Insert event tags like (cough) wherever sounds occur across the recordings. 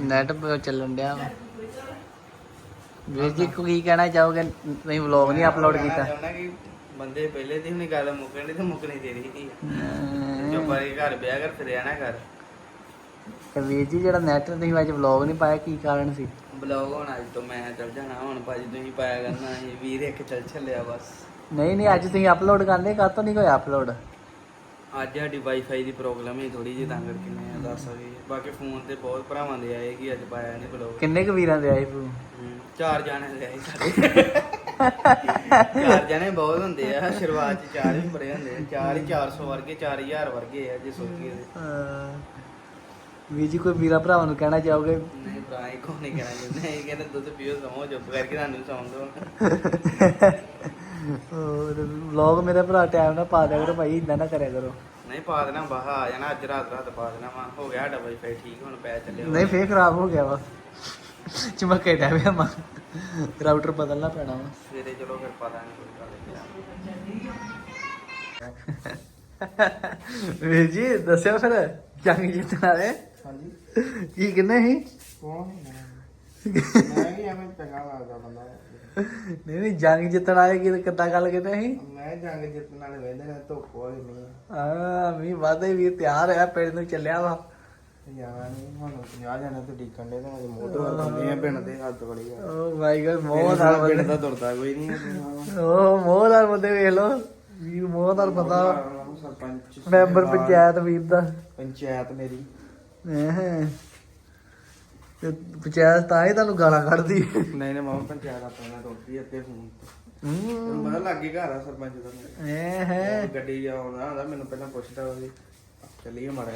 Net ਚੱਲਣ ਡਿਆ ਵਾ। ਵੀਰ ਜੀ ਕੋ ਕਹਿਣਾ ਚਾਹੋਗੇ? ਤੁਸੀਂ ਵਲੌਗ ਨਹੀਂ ਅਪਲੋਡ ਕੀਤਾ। ਚਾਹੁੰਦਾ ਕਿ ਬੰਦੇ ਪਹਿਲੇ ਦੀ ਹੁਣੀ ਗੱਲ ਮੁੱਕਣੀ ਤੇ ਮੁੱਕਣੀ ਤੇਰੀ ਹੀ ਅਮ, ਜੋ ਬਾਰੇ ਘਰ ਵਿਆਹ ਕਰ ਫਿਰਿਆ ਨਾ ਕਰ। ਤੇ ਵੀਰ ਜੀ ਜਿਹੜਾ ਨੈਟ ਤੁਸੀਂ ਅੱਜ ਵਲੌਗ ਨਹੀਂ ਪਾਇਆ ਕੀ ਕਾਰਨ ਸੀ? ਬਲੌਗ ਹੁਣ ਅੱਜ ਤੋਂ ਮੈਂ ਚੱਲ ਜਾਣਾ ਹੁਣ ਭਾਜੀ ਤੁਸੀਂ ਪਾਇਆ ਕਰਨਾ ਇਹ ਵੀਰ ਇੱਕ ਚੱਲ ਚੱਲਿਆ ਬਸ। ਨਹੀਂ ਨਹੀਂ ਅੱਜ ਤੁਸੀਂ ਅਪਲੋਡ ਕਰਨੇ ਕਾਤੋਂ ਨਹੀਂ ਕੋਈ ਅਪਲੋਡ ਅੱਜ ਸਾਡੀ ਵਾਈਫਾਈ ਦੀ ਪ੍ਰੋਬਲਮ ਹੀ ਥੋੜੀ ਜਿਹੀ ਤਾਂ ਕਰਕੇ ਮੈਂ ਦੱਸ ਸਕੀ ਬਾਕੀ ਫੋਨ ਤੇ ਬਹੁਤ ਭਰਾਵਾਂ ਦੇ ਆਏ ਕਿ ਅੱਜ ਪਾਇਆ ਨਹੀਂ ਬਲੌਗ ਕਿੰਨੇ ਕੁ ਵੀਰਾਂ ਦੇ ਆਏ ਫੋਨ? ਚਾਰ ਜਾਣੇ ਦੇ ਆਏ ਸਾਡੇ ਚਾਰ ਜਾਣੇ ਬਹੁਤ ਹੁੰਦੇ ਆ ਸ਼ੁਰੂਆਤ ਚ ਚਾਰ ਹੀ ਬੜੇ ਹੁੰਦੇ ਆ। ਚਾਰ ਹੀ 400 ਵਰਗੇ 4000 ਵਰਗੇ ਆ ਜੇ ਸੋਚੀਏ ਤੇ। ਅਹ, ਵੀਰ ਜੀ ਕੋਈ ਵੀਰਾ ਭਰਾਵਾਂ ਨੂੰ ਕਹਿਣਾ ਚਾਹੋਗੇ? ਨਹੀਂ ਭਰਾ ਇਹ ਕੋ ਨਹੀਂ ਕਹਿਣਾ ਚਾਹੁੰਦੇ। ਇਹ ਕਹਿੰਦੇ ਦੁੱਧ ਪੀਓ ਸਮੋ ਚੁੱਪ ਕਰਕੇ ਤੁਹਾਨੂੰ ਸੌਂ ਦੋ। ਵਲੌਗ ਮੇਰੇ ਭਰਾ ਟਾਈਮ ਨਾਲ ਪਾ ਦਿਆ ਕਰੋ ਭਾਈ ਇਦਾਂ ਨਾ ਕਰਿਆ ਕਰੋ। ਨਹੀਂ ਪਾ ਦੇਣਾ ਬਾਹਾ ਆ ਜਾਣਾ ਅੱਜ ਰਾਤ ਰਾਤ ਪਾ ਦੇਣਾ ਵਾ। ਹੋ ਗਿਆ ਸਾਡਾ ਵਾਈਫਾਈ ਠੀਕ ਹੁਣ ਪੈ ਚੱਲਿਆ। ਨਹੀਂ ਫੇਰ ਖਰਾਬ ਹੋ ਗਿਆ ਵਾ। ਚਮਕੇ ਡੈ ਪਿਆ ਮਾ। ਰਾਊਟਰ ਬਦਲਣਾ ਪੈਣਾ ਵਾ। ਸਵੇਰੇ ਚਲੋ ਫਿਰ ਪਤਾ ਨਹੀਂ ਕੋਈ ਗੱਲ ਵੀਰ ਜੀ ਦੱਸਿਓ ਫਿਰ ਜੰਗ ਜਿੱਤਣ ਹਾਂਜੀ। ਕੀ ਕਿੰਨੇ ਸੀ? ਕੌਣ? ਮੈਂ। ਵੀ ਐਵੇਂ ਚੰਗਾ ਲੱਗਦਾ ਬੰਦਾ। ਨਹੀਂ ਨਹੀਂ ਜੰਗ ਜਿੱਤਣ ਵਾਲੇ ਕੀ ਕਿੱਦਾਂ ਗੱਲ ਕਿਤੇ ਸੀ ਮੈਂ ਜੰਗ ਜਿੱਤਣ ਵਾਲੇ ਵੇਂਦੇ ਨੇ ਧੁੱਪ ਵਾਲੀ ਨਹੀਂ ਆ। ਮੀ ਵਾਦੇ ਵੀਰ ਤਿਆਰ ਹੈ ਪਿੰਡ ਨੂੰ ਚੱਲਿਆ ਵਾ। ਜਾਣਾ ਨਹੀਂ ਹੁਣ 50 ਜਾਣੇ ਤੇ ਡੀਕਣ ਦੇ ਤੇ ਮੋਢੋ ਬੰਦੇ ਆ ਪਿੰਡ ਦੇ ਹੱਥ ਬੜੀ ਆ। ਓ ਮਾਈ ਗॉड ਮੋਹ ਮੋਹ ਨਾਲ ਪਿੰਡ ਬੰਦੇ। ਦਾ ਤੁਰਦਾ ਕੋਈ ਨਹੀਂ ਓ ਮੋਹ ਨਾਲ ਬੰਦੇ ਵੇਖ ਲੋ ਵੀਰ ਮੋਹ ਨਾਲ ਬੰਦਾ ਸਰਪੰਚ ਮੈਂਬਰ ਪੰਚਾਇਤ ਵੀਰ ਦਾ। ਪੰਚਾਇਤ ਮੇਰੀ। ਤੇ ਪੰਚਾਇਤ ਤਾਂ ਹੀ ਤੁਹਾਨੂੰ ਗਾਲਾਂ ਕੱਢਦੀ। ਨਹੀਂ ਨਹੀਂ ਮਾਮਾ ਪੰਚਾਇਤ ਆਪਣੇ ਨਾਲ ਤੁਰਦੀ ਅੱਗੇ ਫੋਨ ਹੂੰ। ਤੈਨੂੰ ਪਤਾ ਲੱਗ ਹੀ ਘਰ ਆ ਸਰਪੰਚ ਦਾ। ਮੇਰਾ। ਐ ਹੈ। ਗੱਡੀ ਆਉਂਦਾ ਹੁੰਦਾ ਮੈਨੂੰ ਪਹਿਲਾਂ ਪੁੱਛਦਾ ਉਹਦੀ। ਚੱਲੀਏ ਮਾੜਾ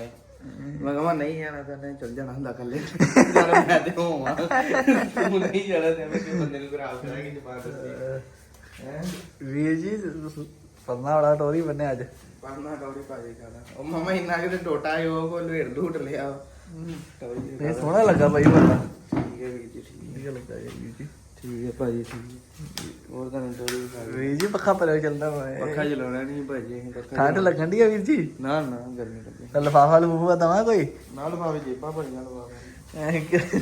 ਮੈਂ ਕਹਾਂ ਨਹੀਂ ਜਾਣਾ ਤਾਂ ਨਹੀਂ ਚੱਲ ਜਾਣਾ ਹੁੰਦਾ ਕੱਲੇ ਚੱਲ ਮੈਂ ਤੇ ਹੋਵਾਂ। ਤੂੰ ਨਹੀਂ ਜਾਣਾ ਤੇ ਮੈਂ ਕਿ ਬੰਦੇ ਨੂੰ ਖਰਾਬ ਕਰਾਂਗੇ ਜਵਾਬ ਦੱਸੀ ਹੈ? ਵੀਰ ਜੀ ਪਰਨਾ ਵਾਲਾ ਟੋਰੀ ਬੰਨੇ ਅੱਜ। ਪਰਨਾ ਟੌੜੀ ਪਾਜੀ ਖਾਣਾ ਉਹ ਮਮਾ ਇੰਨਾ ਕਿ ਟੋਟਾ ਹੈ ਉਹ ਕੋ ਲੇੜ ਲੂਟ ਲਿਆ। ਇਹ ਸੋਹਣਾ ਲੱਗਾ ਬਾਈ ਬੰਦਾ ਠੀਕ ਹੈ ਵੀਰ ਜੀ ਠੀਕ ਵਧੀਆ ਲੱਗਾ ਵੀਰ ਜੀ। ਠੀਕ ਹੈ ਭਾਜੀ ਠੀਕ ਹੈ। ਹੋਰ ਤਾਂ ਨਹੀਂ ਟੌੜੀ ਖਾ ਵੀਰ ਜੀ ਪੱਖਾ ਪਰੇ ਚੱਲਦਾ ਵਾ ਪੱਖਾ ਚਲਾਉਣਾ ਨਹੀਂ ਭਾਜੀ ਅਸੀਂ ਪੱਖਾ ਠੰਡ ਲੱਗਣ ਦੀ ਆ ਵੀਰ ਜੀ? ਨਾ ਨਾ ਗਰਮੀ ਲੱਗੀ। ਤਾਂ ਲਫਾਫਾ ਲਫੂਫਾ ਦਵਾ ਕੋਈ? ਨਾਲ ਭਾਵੇਂ ਜੇਬਾਂ ਭਰੀਆਂ ਲਵਾਵਾਂ ਐਂ ਕਿ-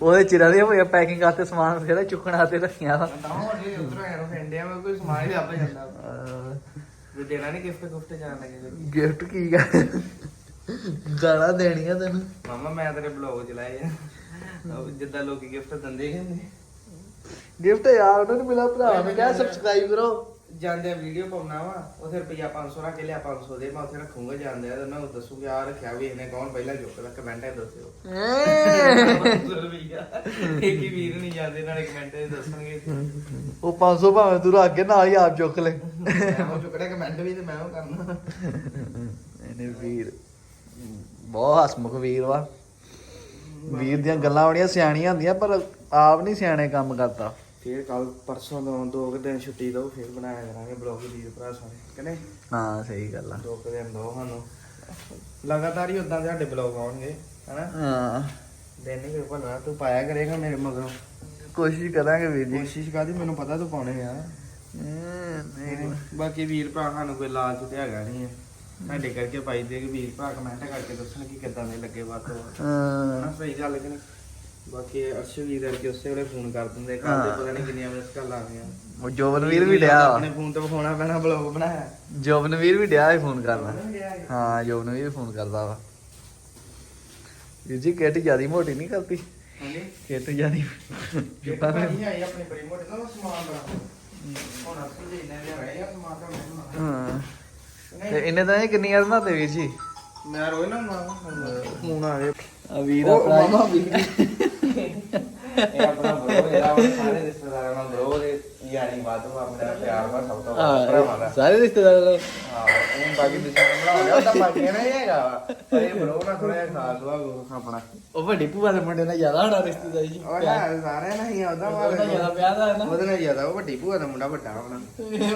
ਉਹਦੇ ਚਿਰਾਂ ਦੀ ਹੋਇਆ ਪੈਕਿੰਗ ਵਾਸਤੇ ਸਮਾਨ ਬਥੇਰਾ ਚੁੱਕਣਾ ਤੇ ਰੱਖਿਆ ਵਾ। ਤਾਂ ਉਹਦੇ ਉਧਰੋਂ ਐਰੋ ਫੈਂਡਿਆ ਮੈਂ ਕੋਈ ਸਮਾਨ ਹੀ ਲੱਭ ਜਾਂਦਾ ਜੇ ਦੇਣਾ ਨਹੀਂ ਗਿਫਟ ਗੁਫਟ ਜਾਣ ਲੱਗੇ। ਗਿਫਟ ਕੀ ਗਾ ਗਾਲਾਂ ਦੇਣੀਆਂ ਤੈਨੂੰ। ਮਾਮਾ ਮੈਂ ਤੇਰੇ ਬਲੌਗ ਚਲਾਏ ਆ। ਉਹ ਜਿੱਦਾਂ ਲੋਕੀ ਗਿਫਟ ਦਿੰਦੇ ਕਹਿੰਦੇ ਗਿਫਟ ਯਾਰ ਉਹਨਾਂ ਨੂੰ ਮਿਲਾ ਭਰਾ ਨੇ ਕਿਹਾ ਸਬਸਕ੍ਰਾਈਬ ਕਰੋ। ਜਾਂਦੇ ਵੀਡੀਓ ਪਾਉਣਾ ਵਾ ਉਥੇ ਰੁਪਿਆ 500 ਰੱਖ ਲਿਆ 500 ਦੇ ਮੈਂ ਉਥੇ ਰੱਖੂੰਗਾ ਜਾਂਦੇ ਆ ਤੇ ਉਹਨਾਂ ਨੂੰ ਦੱਸੂਗਾ ਆ ਰੱਖਿਆ ਵੀ ਇਹਨੇ ਕੌਣ ਪਹਿਲਾਂ ਚੁੱਕਦਾ ਕਮੈਂਟ ਹੈ ਦੱਸਿਓ। ਰੁਪਿਆ ਇੱਕ ਹੀ ਵੀਰ ਨਹੀਂ ਜਾਂਦੇ ਨਾਲੇ ਕਮੈਂਟ ਤੇ ਦੱਸਣਗੇ। ਉਹ 500 ਭਾਵੇਂ ਤੂੰ ਰੱਖ ਕੇ ਨਾਲ ਹੀ ਆਪ ਚੁੱਕ ਲੈ। ਮੈਂ ਉਹ ਕਮੈਂਟ ਵੀ ਤੇ ਮੈਂ ਉਹ ਕਰਨਾ। ਇਹਨੇ ਵੀਰ ਬਹੁਤ ਹਸਮੁਖ ਵੀਰ ਵਾ। ਵੀਰ ਦੀਆਂ ਗੱਲਾਂ ਬੜੀਆਂ ਸਿਆਣੀਆਂ ਹੁੰਦੀਆਂ ਪਰ ਆਪ ਨਹੀਂ ਸਿਆਣੇ ਕੰਮ ਕਰਦਾ। ਫੇਰ ਕੱਲ ਪਰਸੋਂ ਤੋਂ ਦੋ ਕੁ ਦਿਨ ਛੁੱਟੀ ਦੋ ਫੇਰ ਬਣਾਇਆ ਕਰਾਂਗੇ ਬਲੌਗ ਵੀਰ ਭਰਾ ਸਾਰੇ ਕਹਿੰਦੇ ਹਾਂ ਸਹੀ ਗੱਲ ਆ। ਦੋ ਕੁ ਦਿਨ ਦੋ ਸਾਨੂੰ। ਲਗਾਤਾਰ ਹੀ ਉਦਾਂ ਦੇ ਸਾਡੇ ਬਲੌਗ ਆਉਣਗੇ ਹਨਾ? ਹਾਂ। ਦਿਨ ਨਹੀਂ ਕੋਈ ਭਲਾ ਤੂੰ ਪਾਇਆ ਕਰੇਗਾ ਮੇਰੇ ਮਗਰੋਂ। ਕੋਸ਼ਿਸ਼ ਕਰਾਂਗੇ ਵੀਰ ਜੀ। ਕੋਸ਼ਿਸ਼ ਕਰਦੀ ਮੈਨੂੰ ਪਤਾ ਤੂੰ ਪਾਉਣੇ ਆ। ਨਹੀਂ। ਬਾਕੀ ਵੀਰ ਭਰਾ ਸਾਨੂੰ ਕੋਈ ਲਾਲਚ ਤੇ ਹੈਗਾ ਨਹੀਂ ਹੈ ਸਾਡੇ ਕਰਕੇ ਪਾਈ ਦੇ ਵੀਰ ਭਰਾ ਕਮੈਂਟ ਕਰਕੇ ਦੱਸਣ ਕਿ ਕਿੱਦਾਂ ਦੇ ਲੱਗੇ ਵੱਧ ਤੋਂ ਵੱਧ। ਹਾਂ। ਸਹੀ ਗੱਲ ਕਿ ਨਹੀਂ? ਬਾਕੀ ਅਰਸ਼ ਵੀਰ ਵਰਗੇ ਉਸੇ ਵੇਲੇ ਫੋਨ ਕਰ ਦਿੰਦੇ ਘਰ ਦੇ ਪਤਾ ਨਹੀਂ ਕਿੰਨੀਆਂ ਮਿਸ ਕਾਲ ਆ ਗਈਆਂ। ਉਹ ਜੋਬਨਵੀਰ ਵੀ ਡਿਆ। ਆਪਣੇ ਫੋਨ ਤੇ ਵਿਖਾਉਣਾ ਪੈਣਾ ਬਲੌਗ ਬਣਾਇਆ। ਜੋਬਨਵੀਰ ਵੀ ਡਿਆ ਫੋਨ ਕਰਨਾ। ਹਾਂ ਜੋਬਨਵੀਰ ਵੀ ਫੋਨ ਕਰਦਾ ਵਾ। ਵੀਰ ਜੀ ਕਿਟ ਜਿਆਦੀ ਮੋਟੀ ਨਹੀਂ ਕਰਦੀ ਹਾਂਜੀ? ਕਿਟ ਜਿਆਦੀ ਜਿੱਦਾਂ ਨਹੀਂ ਆਈ ਆਪਣੇ ਬੜੀ ਮੋਟੇ ਦਾ ਸਮਾਨ ਬੜਾ। ਹੁਣ ਅਸੀਂ ਦੇ ਨੇ ਰਹੇ ਆ ਸਮਾਨ ਤਾਂ ਮੈਨੂੰ ਹਾਂ। ਤੇ ਇਹਨੇ ਤਾਂ ਇਹ ਕਿੰਨੀ ਵਾਰ ਬਣਾਤੇ ਵੀਰ ਜੀ? ਮੈਂ ਰੋਏ ਨਾ ਫੋਨ ਆ ਗਿਆ ਆ ਵੀਰ ਆਪਣਾ ਮਾਮਾ ਵੀਰ। ਇਹ ਆਪਣਾ ਬਰੋ ਇਹਦਾ ਵਾ, ਸਾਰੇ ਰਿਸ਼ਤੇਦਾਰਾਂ ਨਾਲ ਬਰੋ ਦੇ ਨਾ ਵੱਡੀ ਭੂਆ ਦੇ ਮੁੰਡੇ ਨਾਲ ਜ਼ਿਆਦਾ ਹੋਣਾ ਰਿਸ਼ਤੇਦਾਰੀ ਜੀ ਉਹ ਨਾ ਸਾਰੇ ਨਹੀਂ ਉਹਦਾ ਉਹਦਾ ਜ਼ਿਆਦਾ ਪਿਆਰ ਦਾ ਹੈ ਨਾ ਉਹਦੇ ਨਾਲ ਜ਼ਿਆਦਾ ਉਹ ਵੱਡੀ ਭੂਆ ਦਾ ਮੁੰਡਾ ਵੱਡਾ ਆਪਣਾ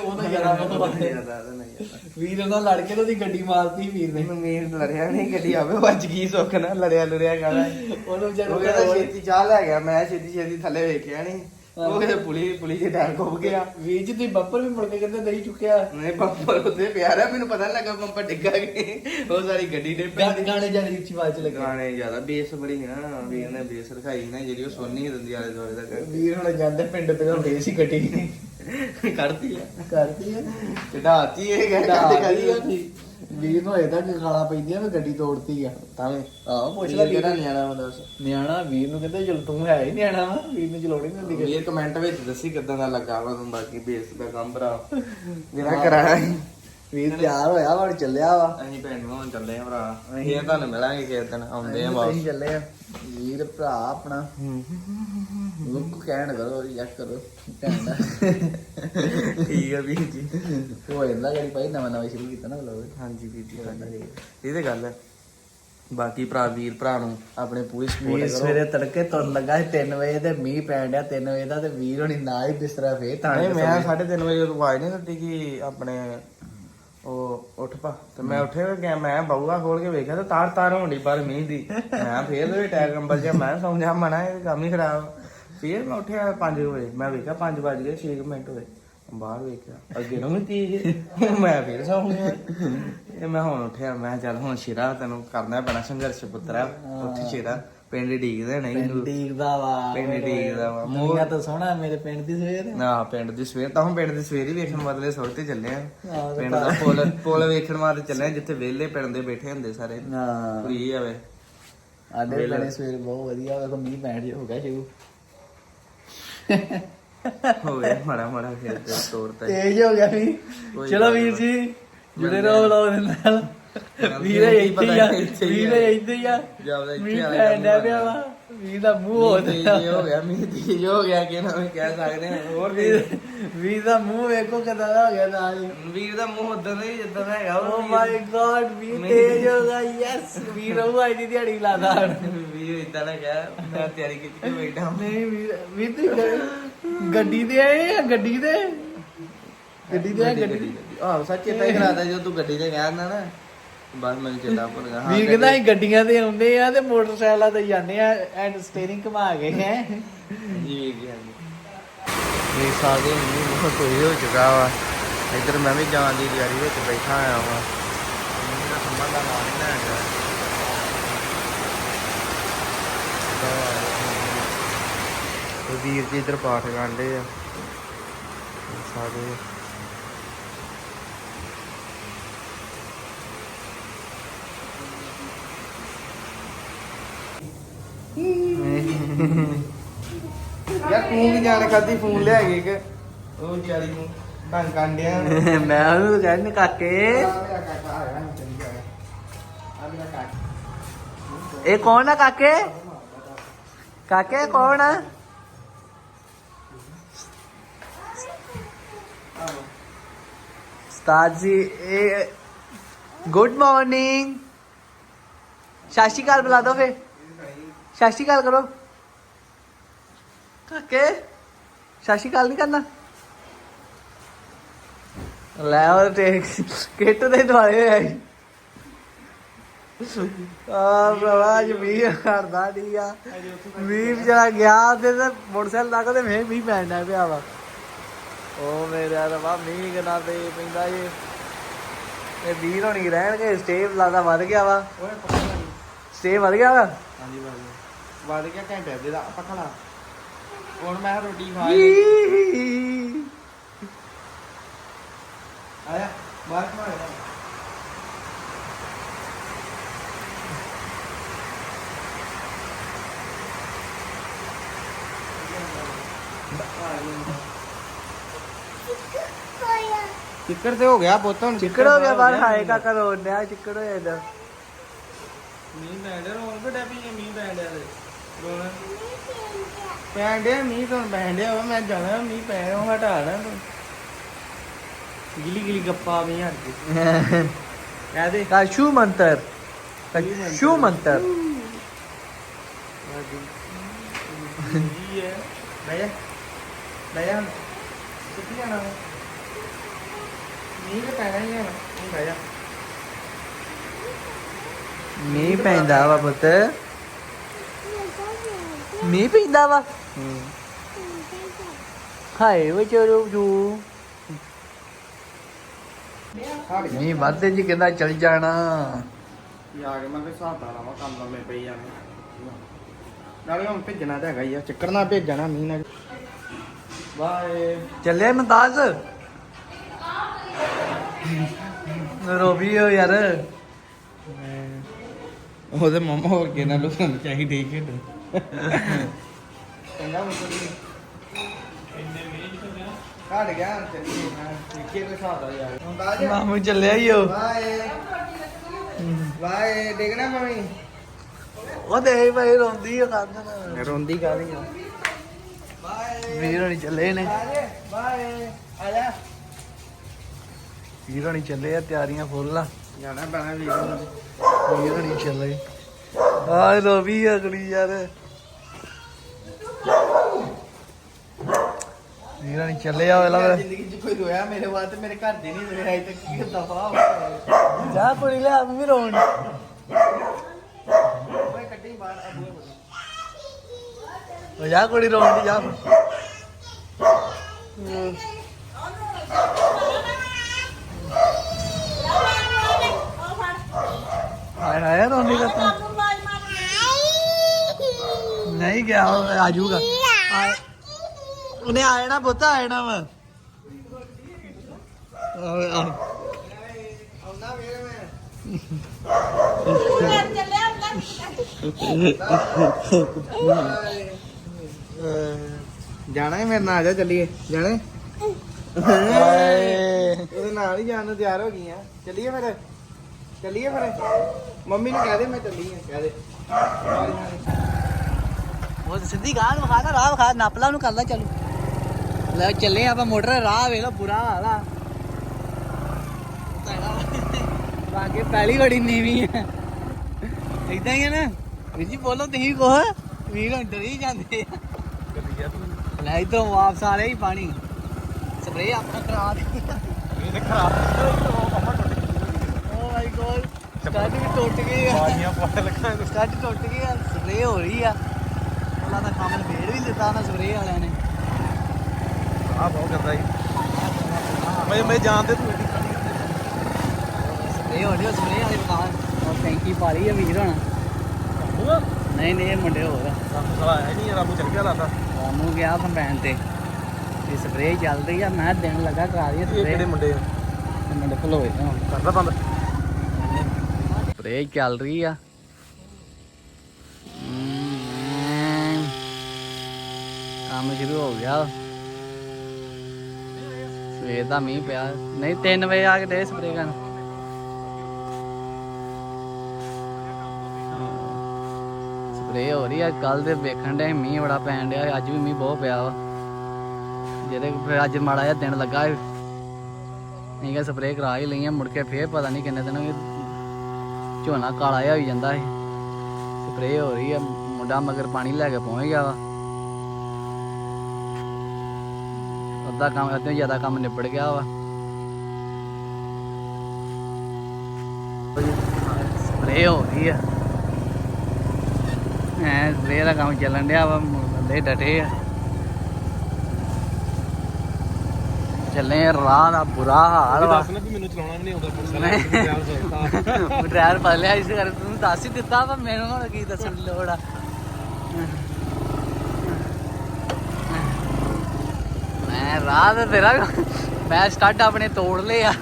ਉਹਦਾ ਜ਼ਿਆਦਾ ਪਤਾ ਉਹਦੇ ਨਾਲ ਜ਼ਿਆਦਾ ਉਹਦੇ ਨਾਲ ਜ਼ਿਆਦਾ ਵੀਰ ਨਾਲ ਲੜ ਕੇ ਤੇ ਉਹਦੀ ਗੱਡੀ ਮਾਰਤੀ ਵੀਰ ਨੇ ਮੀਰ ਲੜਿਆ ਨਹੀਂ ਗੱਡੀ ਆਵੇ ਵੱਜ ਗਈ ਸੁੱਖ ਨਾਲ ਲੜਿਆ ਲੜਿਆ ਗਾਣਾ ਉਹਨੂੰ ਕਹਿੰਦਾ ਛੇਤੀ ਚਾਹ ਲੈ ਗਿਆ ਮੈਂ ਛੇਤੀ ਛੇਤੀ ਥੱਲੇ ਵੇਖਿਆ ਨਹੀਂ ਉਹ ਕਿਤੇ ਪੁਲੀ ਪੁਲੀ ਦੇ ਟਾਇਰ ਖੁੱਭ ਗਿਆ। ਵੀਰ ਜੀ ਤੁਸੀਂ ਬੱਪਰ ਵੀ ਮੁੜ ਕੇ ਕਹਿੰਦੇ ਨਹੀਂ ਚੁੱਕਿਆ। ਨਹੀਂ ਬੰਪਰ ਉੱਤੇ ਪਿਆ ਰਿਹਾ ਮੈਨੂੰ ਪਤਾ ਨੀ ਲੱਗਾ ਬੰਪਰ ਡਿੱਗਾ ਕਿ ਉਹ ਸਾਰੀ ਗੱਡੀ ਦੇ ਗਾਣੇ ਗਾਣੇ ਜਾਨੀ ਉੱਚੀ ਆਵਾਜ਼ ਚ ਲੱਗੇ। ਗਾਣੇ ਜ਼ਿਆਦਾ ਬੇਸ ਬੜੀ ਹੈ ਨਾ ਵੀਰ ਨੇ ਬੇਸ ਰਖਾਈ ਨਾ ਜਿਹੜੀ ਉਹ ਸੁਣ ਨਹੀਂ ਦਿੰਦੀ ਆਲੇ ਦੁਆਲੇ ਦਾ ਵੀਰ ਹੁਣ ਜਾਂਦੇ ਪਿੰਡ ਤੇ ਹੁੰਦੇ ਸੀ ਗੱਡੀ ਕੱਢਦੀ ਆ। ਕਰਦੀ ਆ। ਚੜਾਤੀ ਇਹ ਕਹਿੰਦੇ ਢਾਹ ਕਦੀ ਦੀ ਆ। ਵੀਰ ਨੂੰ ਅਜੇ ਤੱਕ ਗਾਲਾਂ ਪੈਂਦੀਆਂ ਮੈਂ ਗੱਡੀ ਤੋੜਤੀ ਆ। ਤਾਂ ਵੀ। ਆਹ ਪੁੱਛ ਲੈ ਵੀਰ। ਕਿਹੜਾ ਨਿਆਣਾ ਵਾ ਦੱਸ ਨਿਆਣਾ ਵੀਰ ਨੂੰ ਕਹਿੰਦੇ ਚਲ ਤੂੰ ਹੈ ਹੀ ਨਿਆਣਾ ਵਾ ਵੀਰ ਨੂੰ ਚਲਾਉਣੀ ਨਹੀਂ ਹੁੰਦੀ ਵੀਰ ਕਮੈਂਟ ਵਿੱਚ ਦੱਸੀ ਕਿਦਾਂ ਦਾ ਲੱਗਾ ਵਾ ਤੁਹਾਨੂੰ ਬਾਕੀ ਬੇਸ ਦਾ ਕੰਮ ਭਰਾ। (laughs) ਜਿਹੜਾ ਕਰਾਇਆ ਸੀ। ਵੀਰ ਤਿਆਰ ਹੋਇਆ ਵੜ ਚੱਲਿਆ ਵਾ। ਅਸੀਂ ਭੈਣ ਨੂੰ ਹੁਣ ਚੱਲੇ ਆ ਭਰਾ। ਇਹ ਤੁਹਾਨੂੰ ਮਿਲਾਂਗੇ ਕਿਸੇ ਦਿਨ ਆਉਂਦੇ ਆ ਵਾਪਸ। ਅਸੀਂ ਚੱਲੇ ਆ। ਵੀਰ ਭਰਾ ਆਪਣਾ। ਲੁੱਕ ਕਹਿਣ ਕਰੋ ਯਾਕ ਕਰੋ। ਠੀਕ ਆ ਵੀਰ ਜੀ। ਉਹ ਇਹਨਾਂ ਗੜੀ ਭਾਈ ਨਵਾਂ ਨਵਾਂ ਸ਼ੁਰੂ ਕੀਤਾ ਨਾ ਬਲੌਗ ਹਾਂਜੀ ਵੀਰ ਜੀ ਹਾਂਜੀ ਇਹ ਤੇ ਗੱਲ ਹੈ ਬਾਕੀ ਭਰਾ ਵੀਰ ਭਰਾ ਨੂੰ ਆਪਣੇ ਪੂਰੀ ਸਪੋਰਟ ਕਰੋ। ਸਵੇਰੇ ਤੜਕੇ ਤੁਰਨ ਲੱਗਾ ਸੀ 3 ਵਜੇ ਤੇ ਮੀਂਹ ਪੈਣ ਡਿਆ 3 ਵਜੇ ਦਾ ਤੇ ਵੀਰ ਹੋਣੀ ਨਾਲ ਹੀ ਬਿਸਤਰਾ ਫੇਰ ਤਾਂ ਨਹੀਂ ਮੈਂ 3:30 ਵਜੇ ਉਦੋਂ ਆਵਾਜ਼ ਨਹੀਂ ਦਿੱਤੀ ਕਿ ਆਪਣੇ ਉਹ ਉੱਠ ਪਾ। ਤੇ ਮੈਂ ਉੱਠੇ ਤੇ ਗਿਆ ਮੈਂ ਬਹੂਆ ਖੋਲ ਕੇ ਵੇਖਿਆ ਤੇ ਤਾਰ ਤਾਰ ਹੋਣੀ ਪਰ ਮੀਂਹ ਦੀ। ਮੈਂ ਫੇਰ ਵੀ ਟੈਗ ਨੰਬਰ ਜਿਹਾ ਮੈਂ ਸੌਂ ਜਾ ਮਣਾ ਇਹ ਕੰਮ ਹੀ ਖਰਾਬ ਫੇਰ ਮੈਂ ਉੱਠਿਆ 5 ਵਜੇ। ਮੈਂ ਵੇਖਿਆ 5 ਵਜ ਗਏ 6 ਮਿੰਟ ਹੋਏ। ਬਾਹਰ ਵੇਖਿਆ ਅੱਗੇ ਨੂੰ ਵੀ ਤੀਜ ਮੈਂ ਫੇਰ ਸੌਂ ਗਿਆ। ਇਹ ਮੈਂ ਹੁਣ ਉੱਠਿਆ ਮੈਂ ਚੱਲ ਹੁਣ ਸ਼ੇਰਾ ਤੈਨੂੰ ਕਰਨਾ ਪੈਣਾ ਸੰਘਰਸ਼ ਪੁੱਤਰਾ ਉੱਠ ਸ਼ੇਰਾ। ਪਿੰਡ ਡੀਕਦੇ ਨਹੀਂ। ਪਿੰਡ ਡੀਕਦਾ ਵਾ ਪਿੰਡ ਡੀਕਦਾ ਵਾ। ਮੋਗਾ ਤਾਂ ਸੋਹਣਾ ਮੇਰੇ ਪਿੰਡ ਦੀ ਸਵੇਰ। ਨਾ ਪਿੰਡ ਦੀ ਸਵੇਰ। ਤਾਂ ਹੁਣ ਪਿੰਡ ਦੀ ਸਵੇਰ ਹੀ ਵੇਖਣ ਵਾਲੇ ਸੌਰ ਤੇ ਚੱਲੇ ਆ। ਪਿੰਡ ਦਾ ਪੁੱਲ ਪੁੱਲ ਵੇਖਣ ਵਾਲੇ ਚੱਲੇ ਆ ਜਿੱਥੇ ਵਿਹਲੇ ਪਿੰਡ ਦੇ ਬੈਠੇ ਹੁੰਦੇ ਸਾਰੇ। ਹਾਂ। ਫਰੀ ਆਵੇ ਆਡੇ ਪਿੰਡ ਸਵੇਰ ਬਹੁਤ ਵਧੀਆ ਵੇਖੋ ਮੀਂਹ ਪੈਣ ਹੋ ਗਿਆ ਸ਼ੁਰੂ। ਹੋਵੇ ਮਾੜਾ ਮਾੜਾ ਫਿਰ ਤੇ ਤੇਜ਼ ਹੋ ਗਿਆ ਵੀ ਕੋਈ ਚਲੋ ਗੱਲ ਵੀਰ ਜੀ ਜੁੜੇ ਰਹੋ ਬਲੌਗ ਦੇ ਨਾਲ। ਵੀਰੇ ਇੱਥੇ ਹੀ ਆ ਇੱਥੇ ਹੀ ਆ। ਵੀਰੇ ਇੱਥੇ ਹੀ ਆ। ਜਾਵਦਾ ਇੱਥੇ ਮੀਂਹ ਆ ਪੈਣ ਡਿਆ ਪਿਆ ਵਾ। ਵੀਰ ਦਾ ਮੂੰਹ ਹੋ ਗਿਆ ਮੀਂਹ ਤੇਜ ਹੋ ਗਿਆ ਕਿ ਨਾ ਵੀ ਕਹਿ ਸਕਦੇ ਹਾਂ ਹੋਰ ਵੀਰ ਦਾ ਮੂੰਹ ਵੇਖੋ ਕਿਦਾਂ ਦਾ ਹੋ ਗਿਆ ਨਾਲ ਵੀਰ ਦਾ ਮੂੰਹ ਉਦਾਂ ਦਾ ਹੀ ਜਿੱਦਾਂ ਦਾ ਹੈਗਾ ਓ ਮਾਈ ਗॉड ਵੀਰ ਤੇਜ਼ ਹੋ ਗਿਆ ਯੈਸ ਵੀਰ ਉਹ ਅੱਜ ਦੀ ਦਿਹਾੜੀ ਲਾਦਾ ਵੀਰ ਇਦਾਂ ਨਾ ਕਹਿ ਮੈਂ ਤਿਆਰੀ ਕੀਤੀ ਬੈਠਾ ਨਹੀਂ ਵੀਰ ਵੀਰ ਤੁਸੀਂ ਗੱਡੀ ਦੇ ਆਏ ਆ ਗੱਡੀ ਦੇ ਗੱਡੀ ਆ, ਗੱਡੀ ਆਹ ਸੱਚ ਹੀ ਕਰਾਦਾ ਜਦੋਂ ਤੂੰ ਗੱਡੀ ਤੇ ਗਿਆ ਨਾ ਨਾ। ਬਸ ਮੈਨੂੰ ਚੇਤਾ ਭੁੱਲ ਗਿਆ। ਵੀਰ ਕਹਿੰਦਾ ਅਸੀਂ ਗੱਡੀਆਂ ਤੇ ਆਉਂਦੇ ਆ ਤੇ ਮੋਟਰਸਾਈਕਲਾਂ ਤੇ ਜਾਂਦੇ ਆ ਐਂਡ ਸਟੀਅਰਿੰਗ ਘੁਮਾ ਕੇ। ਹੈ ਜੀ ਵੀਰ ਜੀ। ਹਾਂਜੀ ਇਹ ਸਾਦੇ ਮੀਂਹ ਬਹੁਤ ਹੋ ਚੁੱਕਾ ਵਾ। ਇੱਧਰ ਮੈਂ ਵੀ ਜਾਣ ਦੀ ਤਿਆਰੀ ਵਿੱਚ ਬੈਠਾ ਆਇਆ ਵਾਂ। ਦਾ ਨਾਂ ਨਹੀਂ ਤੇ ਵੀਰ ਜੀ ਇੱਧਰ ਪਾਠ ਕਰਦੇ ਆ। ਸਾਦੇ (laughs) ਯਾਰ ਤੂੰ ਵੀ ਜਾਣ ਖਾਦੀ ਫੋਨ ਲਿਆ ਕੇ ਕਿ ਉਹ ਵਿਚਾਰੀ ਨੂੰ ਤੰਗ ਕਾਂਡਿਆ (laughs) ਮੈਂ ਉਹਨੂੰ ਕਹਿੰਦਾ ਕਾਕੇ। ਇਹ ਕੌਣ ਆ ਕਾਕੇ? ਕਾਕੇ ਕੌਣ ਆ? ਉਸਤਾਦ ਜੀ ਇਹ ਗੁੱਡ ਮਾਰਨਿੰਗ ਸਤਿ ਸ਼੍ਰੀ ਅਕਾਲ ਬੁਲਾ ਦੋ ਫੇ ਸਤਿ ਸ਼੍ਰੀ ਅਕਾਲ ਕਰੋ। ਕਾਕੇ ਸਤਿ ਸ਼੍ਰੀ ਅਕਾਲ ਨਹੀਂ ਕਰਨਾ। ਲੈ ਉਹ ਤੇ ਕਿੱਟ ਦੇ ਦੁਆਲੇ ਸੀ। ਆ ਅੱਜ ਮੀਂਹ ਕਰਦਾ ਨਹੀਂ ਆ। ਮੀਂਹ ਜਿਹੜਾ ਗਿਆ ਉਹਦੇ ਤੇ ਮੋਟਰਸਾਈਕਲ ਤੱਕ ਤੇ ਮੈਂ ਮੀਂਹ ਪੈਣਾ ਪਿਆ ਵਾ। ਉਹ ਮੇਰੇ ਰਵਾ ਮੀਂਹ ਕਿੰਨਾ ਤੇ ਪੈਂਦਾ ਜੀ ਇਹ ਵੀਰ ਹੋਣੀ ਰਹਿਣਗੇ ਸਟੇ ਲਾਦਾ ਵੱਧ ਗਿਆ ਵਾ। ਓਏ ਪੱਕਾ ਲਾ ਸਟੇ ਵੱਧ ਗਿਆ ਵਾ? ਹਾਂਜੀ ਬਾਜੀ ਵੱਧ ਗਿਆ ਘੰਟੇ ਦੇ ਦਾ ਪੱਕਾ ਲਾ। ਹੁਣ ਮੈਂ ਰੋਟੀ ਖਾ ਲਈ। ਆਇਆ ਬਾਹਰ ਆਇਆ ਚਿੱਕੜ ਤੇ ਹੋ ਗਿਆ ਪੁੱਤ ਹੁਣ ਚਿੱਕੜ ਹੋ ਗਿਆ ਬਾਹਰ ਹਾਏ ਕਾਕਾ ਰੋਣ ਡਿਆ ਚਿੱਕੜ ਹੋ ਜਾਂਦਾ। ਮੀਂਹ ਪੈਣ ਡਿਆ ਰੋਣ ਕਿ ਡੈਪੀ ਹੈ ਮੀਂਹ ਪੈਣ ਡਿਆ ਤੇ। ਪੈਣ ਡਿਆ ਮੀਂਹ ਤਾਂ ਪੈਣ ਡਿਆ ਵਾ ਮੈਂ ਜਾਣਾ ਮੀਂਹ ਪੈ ਰਿਹਾ ਉਹ ਹਟਾ ਨਾ ਤੂੰ ਗਿਲੀ ਗਿਲੀ ਗੱਪਾ ਮੀਂਹ ਹਟ ਕੇ ਕਹਿ ਦੇ ਕਾ ਸ਼ੂ ਮੰਤਰ। ਸ਼ੂ ਮੰਤਰ? ਜੀ ਹੈ। ਬਹਿ ਜਾ। ਬਹਿ ਜਾ ਹੁਣ। ਕਿੱਥੇ ਜਾਣਾ ਵਾ? ਮੀਂਹ ਤਾਂ ਪੈਣਾ ਹੀ ਹੈ ਹੁਣ ਬਹਿ ਜਾ। ਮੀਂਹ ਪੈਂਦਾ ਵਾ ਪੁੱਤ। ਮੀਂਹ ਪੈਂਦਾ ਵਾ? ਹੂੰ। ਹਾਏ ਵੇ ਚਲੋ ਜੂ। ਨਹੀਂ ਵੱਧਦੇ ਜੀ ਕਹਿੰਦਾ ਚਲ ਜਾਣਾ। ਕੇ ਮੈਂ ਵੀ ਹਿਸਾਬ ਨਾਲ ਲਾਵਾਂ ਕੰਮ ਲੰਮੇ ਪਈ ਜਾਣੇ। ਨਾਲੇ ਹੁਣ ਭੇਜਣਾ ਤਾਂ ਹੈਗਾ ਹੀ ਆ ਚੱਕਰ ਨਾਲ ਭੇਜਣਾ ਮੀਂਹ ਨਾਲ। ਬਾਏ ਚੱਲੇ ਮਮਤਾਜ਼ ਰੋਬੀ ਹੋ ਯਾਰ। ਉਹਦੇ ਮਮਾ ਹੋਰ ਕੇ ਨਾਲ ਸਾਨੂੰ ਚਾਹੀਦੀ ਖੇਡਣ? ਚੰਗਾ ਮੁੰਡਾ ਕਾੜ ਗਿਆ ਚੱਲੀਏ ਮੈਂ ਦੇਖੀਏ ਕੋਈ ਹਿਸਾਬ ਦਾ ਯਾਰ। ਹੁੰਦਾ ਜੇ ਮਾਮੂ ਚੱਲਿਆ ਹੀ ਹੋ ਬਾਏ। ਬਾਏ ਦੇਖਣਾ ਮੰਮੀ ਉਹ ਦੇ ਭਾਈ ਰੋਂਦੀ ਆ ਖਾਂਦਾ ਰੋਂਦੀ ਕਾਹਦੀ ਆ? ਵੀਰ ਹੋਣੀ ਚੱਲੇ ਨੇ। Bye bye. ਆ ਜਾ। ਵੀਰ ਹੋਣੀ ਚੱਲੇ ਆ ਤਿਆਰੀਆਂ ਫੁੱਲ ਆ। ਜਾਣਾ ਪੈਣਾ ਵੀਰ ਨੂੰ ਵੀਰ ਹੋਣੀ ਚੱਲੇ। ਆ ਰੋਬੀ ਅਗਲੀ ਯਾਰ। ਵੀਰ ਹੋਣੀ ਚੱਲੇ ਆ ਵੇਲਾ ਮੇਰੀ ਜ਼ਿੰਦਗੀ 'ਚ ਕੋਈ ਰੋਇਆ ਮੇਰੇ ਬਾਅਦ ਤੇ ਮੇਰੇ ਘਰ ਦੇ ਨਹੀਂ ਰੋਏ ਅਜੇ ਤੱਕ ਕੀ ਦਫਾ ਹੋਇਆ ਜਾ ਕੁੜੀ ਲੈ ਮੰਮੀ ਰੋਣ। ਓਏ ਕੱਢੀ ਬਾਹਰ ਅਬੂਏ ਬੋਲ ਜਾ ਕੁੜੀ ਰੋਣ ਦੀ ਜਾ। ਹਾਏ ਹਾਏ ਰੋਂਦੀ ਕਰਤਾ ਨਹੀਂ ਗਿਆ ਉਹ ਆ ਜਾਊਗਾ ਆ- ਉਹਨੇ ਆ ਜਾਣਾ ਪੁੱਤ ਆ ਜਾਣਾ ਵਾ। ਆ ਜਾਣਾ ਹੈ ਮੇਰੇ ਨਾਲ ਆ ਜਾ ਚੱਲੀਏ। ਜਾਣੇ ਉਹਦੇ ਨਾਲ ਹੀ ਜਾਣ ਨੂੰ ਤਿਆਰ ਹੋ ਗਈਆਂ ਚੱਲੀਏ ਫਿਰ। ਚੱਲੀਏ ਫਿਰ। ਮੰਮੀ ਨੂੰ ਕਹਿ ਦੇ ਮੈਂ ਚੱਲੀ ਆ ਕਹਿ ਦੇ। ਉਹ ਸਿੱਧੀ ਗਾਂ ਵਿਖਾ ਨਾ ਰਾਹ ਵਿਖਾ ਨੱਪਲਾ ਨੂੰ ਕਰਦਾ ਚੱਲੂ। ਲੈ ਚੱਲੇ ਆਪਾਂ ਮੋਟਰ ਰਾਹ ਵੇਖ ਲੋ ਬੁਰਾ ਹਾਲ ਆ। ਬਾਕੀ ਪਹਿਲੀ ਬੜੀ ਨੀਵੀਂ ਹੈ ਇਦਾਂ ਹੀ ਹੈ ਨਾ। ਵੀਰ ਜੀ ਬੋਲੋ ਤੁਸੀਂ ਕੋ ਵੀਰ ਹੁਣ ਡਰੀ ਜਾਂਦੇ ਆ। ਲੈ ਇਧਰੋਂ ਵਾਪਸ ਆ ਰਿਹਾ ਹੀ ਪਾਣੀ। ਸਪਰੇ ਆਪਾਂ ਕਰਾ ਦੇ। ਇਹ ਖਰਾਬ ਓ ਮਾਈ ਗੋਡ ਸਟਾਰਟ ਵੀ ਟੁੱਟ ਗਈ ਆ। ਬਾਜੀਆਂ ਪਾ ਲੱਗਾ ਸਟਾਰਟ ਟੁੱਟ ਗਈ ਆ ਸਪਰੇ ਹੋ ਰਹੀ ਆ। ਉਹਨਾਂ ਦਾ ਕੰਮ ਨਿਬੇੜ ਵੀ ਦਿੱਤਾ ਨਾ ਸਪਰੇ ਵਾਲਿਆਂ ਨੇ। ਆ ਬਹੁਤ ਕਰਦਾ ਹੀ ਮੈਂ ਮੈਂ ਜਾਣਦੇ ਤੂੰ ਐਡੀ ਸਪਰੇ ਹੋ ਰਹੀ ਆ ਸਪਰੇ ਵਾਲੀ ਦੁਕਾਨ। ਉਹ ਟੈਂਕੀ ਪਾ ਲਈ ਵੀਰ ਹੁਣ। ਨਹੀਂ ਨਹੀਂ ਇਹ ਮੁੰਡੇ ਹੋਰ ਰਾਮੂ ਸਾਲਾ ਆਇਆ ਨਹੀਂ ਰਾਮੂ ਚੱਲ ਗਿਆ ਲੱਗਦਾ ਰਾਮੂ ਗਿਆ ਕੰਬਾਈਨ ਤੇ। ਇਹ ਸਪਰੇ ਚੱਲ ਰਹੀ ਆ ਮੈਂ ਦਿਨ ਲੱਗਾ ਕਰਾ ਰਹੀ ਇਹ ਸਪਰੇ ਕਿਹੜੇ ਮੁੰਡੇ ਆ? ਮੁੰਡੇ ਭਲੋਏ ਤੋਂ ਕਰਦਾ ਬੰਦ। ਸਪਰੇ ਚੱਲ ਰਹੀ ਆ ਹਮ, ਕੰਮ ਸ਼ੁਰੂ ਹੋ ਗਿਆ ਸਵੇਰ ਦਾ ਮੀਂਹ ਪਿਆ। ਨਹੀਂ 3 ਵਜੇ ਆ ਕੇ ਦੇ ਸਪਰੇ ਕਰਨ। ਸਪਰੇ ਹੋ ਰਹੀ ਆ। ਕੱਲ ਦੇ ਵੇਖਣ ਦੇ ਮੀਂਹ ਬੜਾ ਪੈਣ ਡਿਆ ਅੱਜ ਵੀ ਮੀਂਹ ਬਹੁਤ ਪਿਆ ਵਾ। ਜਿਹਦੇ ਫਿਰ ਅੱਜ ਮਾੜਾ ਜਿਹਾ ਦਿਨ ਲੱਗਾ ਨਹੀਂ ਕਿ ਸਪਰੇ ਕਰਾ ਹੀ ਲਈਆਂ ਮੁੜ ਕੇ ਫੇਰ ਪਤਾ ਨਹੀਂ ਕਿੰਨੇ ਦਿਨ ਝੋਨਾ ਕਾਲਾ ਜਿਹਾ ਹੋਈ ਜਾਂਦਾ ਹੈ ਸਪਰੇ ਹੋ ਰਹੀ ਆ। ਮੁੰਡਾ ਮਗਰ ਪਾਣੀ ਲੈ ਕੇ ਪਹੁੰਚ ਗਿਆ ਵਾ। ਅੱਧਾ ਕੰਮ ਅੱਧੇ ਜ਼ਿਆਦਾ ਕੰਮ ਨਿਬੜ ਗਿਆ ਵਾ। ਸਪਰੇ ਹੋ ਰਹੀ ਆ। ਐ ਸਪਰੇ ਦਾ ਕੰਮ ਚੱਲਣ ਡਿਆ ਵਾ ਬੰਦੇ ਡਟੇ ਆ। ਚੱਲੇ ਰਾਹ ਦਾ ਬੁਰਾ ਹਾਲ ਵਾ ਨਾ ਵੀ ਮੈਨੂੰ ਚਲਾਉਣਾ ਵੀ ਨਹੀਂ ਆਉਂਦਾ ਮੋਟਰਸਾਈਕਲ ਡਰਾਈਵਰ (laughs) ਪਾ ਲਿਆ ਇਸ ਕਰਕੇ ਤੂੰ ਦੱਸ ਹੀ ਦਿੱਤਾ ਵਾ ਮੈਨੂੰ ਹੁਣ ਕੀ ਦੱਸਣ ਦੀ ਲੋੜ ਆ। ਮੈਂ ਰਾਹ ਤੇ ਤੇਰਾ ਮੈਂ ਸਟੱਡ ਆਪਣੇ ਤੋੜ ਲਏ ਆ।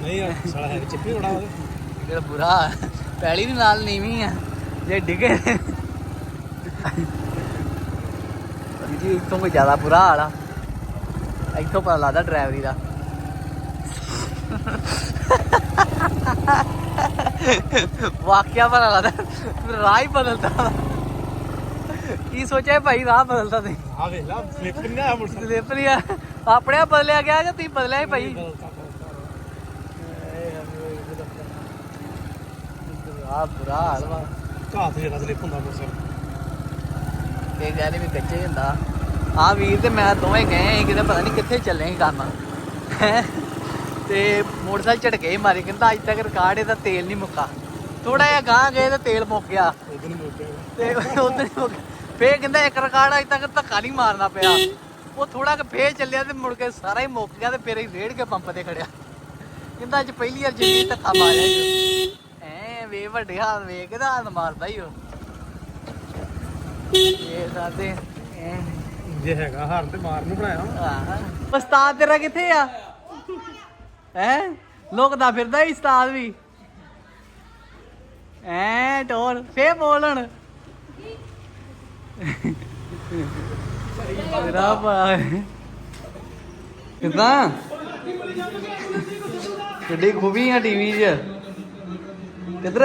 ਨਹੀਂ ਯਾਰ ਸਾਲਾ ਹੈ ਚਿੱਪੀ ਬੜਾ ਜਿਹੜਾ ਬੁਰਾ ਪੈਲੀ ਵੀ ਨਾਲ ਨੀਵੀਂ ਆ। ਜੇ ਡਿੱਗੇ ਜੀ ਇੱਥੋਂ ਕੋਈ ਜ਼ਿਆਦਾ ਬੁਰਾ ਹਾਲ ਆ। ਇੱਥੋਂ ਪਤਾ ਲੱਗਦਾ ਡਰਾਈਵਰੀ ਦਾ। ਵਾਕਿਆ ਪਤਾ ਲੱਗਦਾ। ਰਾਹ ਹੀ ਬਦਲਦਾ। ਕੀ ਸੋਚਿਆ ਭਾਈ ਰਾਹ ਬਦਲਦਾ ਤੇ ਆ ਵੇਖ ਲਾ ਫਲਿੱਪ ਨਹੀਂ ਆਇਆ ਮੋਟਰਸਾਈਕਲ ਸਲਿੱਪਰੀ ਆ ਆਪਣੇ ਆਪ ਬਦਲਿਆ ਗਿਆ ਜਾਂ ਤੁਸੀਂ ਬਦਲਿਆ ਹੀ। ਭਾਈ ਆ ਬੁਰਾ ਹਾਲ ਵਾ। ਘਾਹ ਤੇ ਜਿਹੜਾ ਸਲਿੱਪ ਹੁੰਦਾ ਮੋਟਰਸਾਈਕਲ ਇਹ ਗੱਲ ਵੀ ਕੱਚੇ ਹੁੰਦਾ। ਆ ਵੀਰ ਤੇ ਮੈਂ ਦੋਵੇਂ ਗਏ ਸੀ ਕਿਤੇ ਪਤਾ ਨਹੀਂ ਕਿੱਥੇ ਚੱਲੇ ਸੀ ਕੰਮ। ਹੈਂ। ਤੇ ਮੋਟਰਸਾਈਕਲ ਝਟਕੇ ਹੀ ਮਾਰੇ ਕਹਿੰਦਾ ਅੱਜ ਤੱਕ ਰਿਕਾਰਡ ਇਹਦਾ ਤੇਲ ਨਹੀਂ ਮੁੱਕਾ। ਥੋੜਾ ਜਿਹਾ ਗਾਂ ਗਏ ਤੇ ਤੇਲ ਮੁੱਕ ਗਿਆ। ਨਹੀਂ ਤੇ ਉਧਰ ਹੀ ਮੁੱਕ ਫੇਰ ਕਹਿੰਦਾ ਇੱਕ ਰਿਕਾਰਡ ਅਜੇ ਤੱਕ ਧੱਕਾ ਨਹੀਂ ਮਾਰਨਾ ਪਿਆ। ਉਹ ਥੋੜਾ ਕਿ ਫੇਰ ਚੱਲਿਆ ਤੇ ਮੁੜ ਕੇ ਸਾਰਾ ਹੀ ਮੁੱਕ ਗਿਆ ਤੇ ਫੇਰ ਹੀ ਰੇੜ ਕੇ ਪੰਪ ਤੇ ਖੜਿਆ ਕਹਿੰਦਾ ਅੱਜ ਪਹਿਲੀ ਵਾਰ ਜਿੰਨੀ ਧੱਕਾ ਮਾਰਿਆ। ਐ ਵੇ ਵੱਡੇ ਹਾਲ ਵੇਖ ਕੇ ਤਾਂ ਹਾਲ ਮਾਰਦਾ ਹੀ ਉਹ। ਇਹ ਸਾਦੇ ਐ। ਜੇ ਹੈਗਾ ਹਾਰ ਤੇ ਮਾਰ ਨੂੰ ਬਣਾਇਆ ਆਹ। ਉਸਤਾਦ ਤੇਰਾ ਕਿੱਥੇ ਆ? ਹੈ? ਲੋਕਦਾ ਫਿਰਦਾ ਹੀ ਉਸਤਾਦ ਵੀ। ਐ ਟੋਰ ਫੇ ਬੋਲਣ ਤੇਰਾ ਕਿਦਾਂ? ਕਿੱਡੀ ਖੂਬੀ ਆ ਟੀਵੀ 'ਚ। ਕਿੱਧਰ?